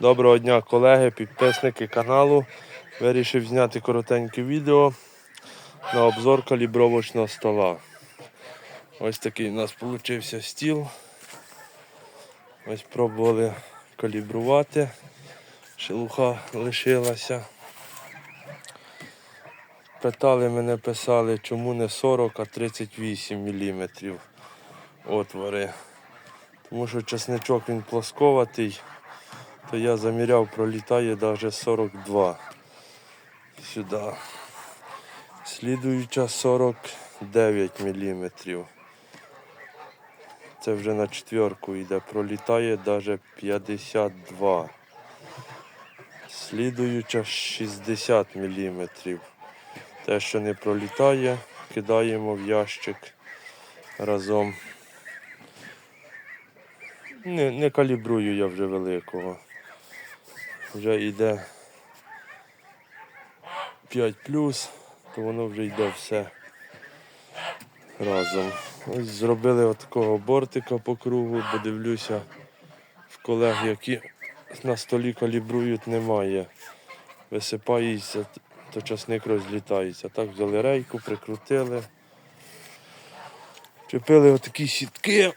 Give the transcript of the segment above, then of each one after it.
Доброго дня, колеги, підписники каналу. Вирішив зняти коротеньке відео на обзор калібровочного стола. Ось такий у нас вийшов стіл. Ось пробували калібрувати. Шелуха лишилася. Питали мене, писали, чому не 40, а 38 мм отвори. Тому що чесничок він плосковатий, то я заміряв, пролітає навіть 42 сюди. Слідуюча 49 мм. Це вже на четверку йде, пролітає навіть 52. Слідуюча 60 мм. Те, що не пролітає, кидаємо в ящик разом. Не, не калібрую я вже великого. Вже йде 5 то воно вже йде все разом. Ось зробили от такого бортика по кругу, бо дивлюся в колег, які на столі калібрують, немає. Висипається, то часник розлітається. Так взяли рейку, прикрутили. Чепили отакі сітки.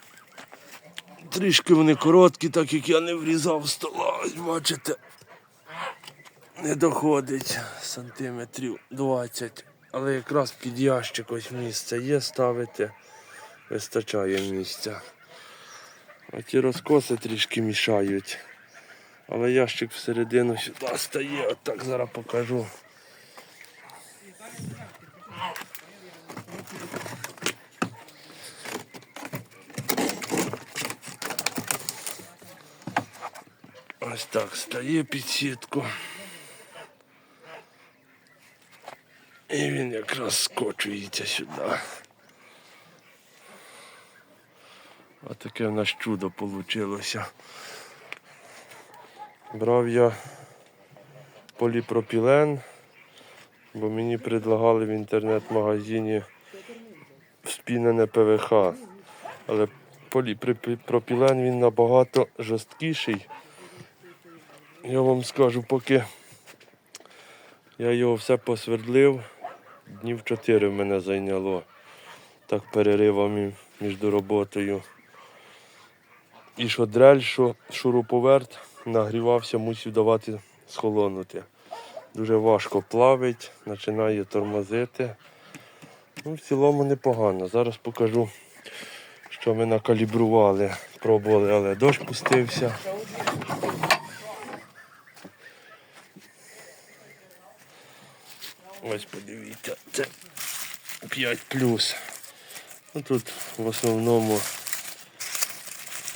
Трішки вони короткі, так як я не врізав стола, бачите. Не доходить сантиметрів 20. Але якраз під ящик ось місце є ставити. Вистачає місця. А ті розкоси трішки мішають. Але ящик всередину сюди стає, от зараз покажу. Ось так стає під сітку. І він якраз скочується сюди. Ось таке в нас чудо вийшло. Брав я поліпропілен, бо мені предлагали в інтернет-магазині спінене ПВХ. Але поліпропілен він набагато жорсткіший. Я вам скажу, поки я його все посвердлив, днів 4 в мене зайняло так переривами між роботою. І що дрель, що шуруповерт нагрівався, мусив давати схолонути. Дуже важко плавить, починає тормозити. Ну, в цілому непогано. Зараз покажу, що ми накалібрували, пробували, але дощ пустився. Ось подивіться, це 5 плюс. Ну, тут в основному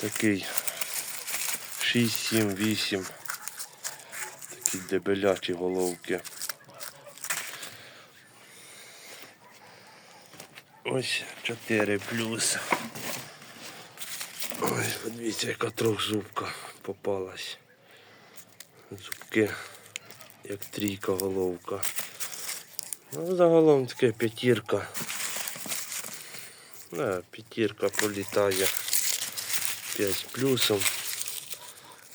такий 6, 7, 8. Такі дебелячі головки. Ось 4 плюс. Ось, подивіться, яка трьохзубка попалась. Зубки, як трійка головка. Ну, загалом таке п'ятірка. Не, п'ятірка пролітає 5 плюсом.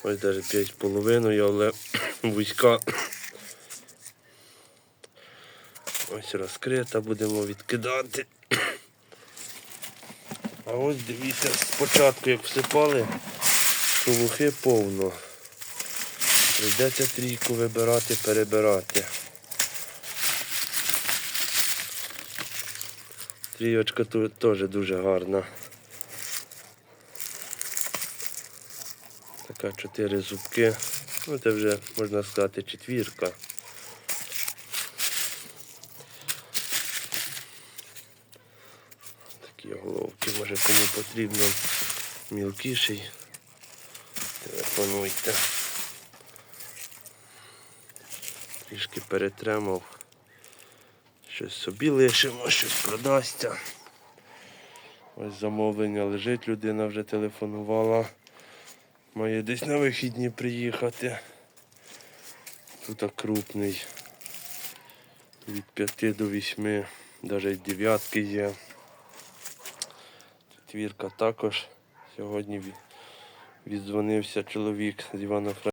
Ось навіть 5 з половиною, але вузька. Ось розкрита, будемо відкидати. А ось дивіться, спочатку як всипали, шелухи повно. Прийдеться трійку вибирати, перебирати. Трійочка тут теж дуже гарна. Така чотири зубки. Ну це вже можна сказати четвірка. Такі головки, може кому потрібно мілкіший. Телефонуйте. Трішки перетримав. Щось собі лишимо, щось продасться. Ось замовлення лежить, людина вже телефонувала. Має десь на вихідні приїхати. Тут крупний. Від 5 до 8, навіть дев'ятки є. Четвірка також. Сьогодні віддзвонився чоловік з івано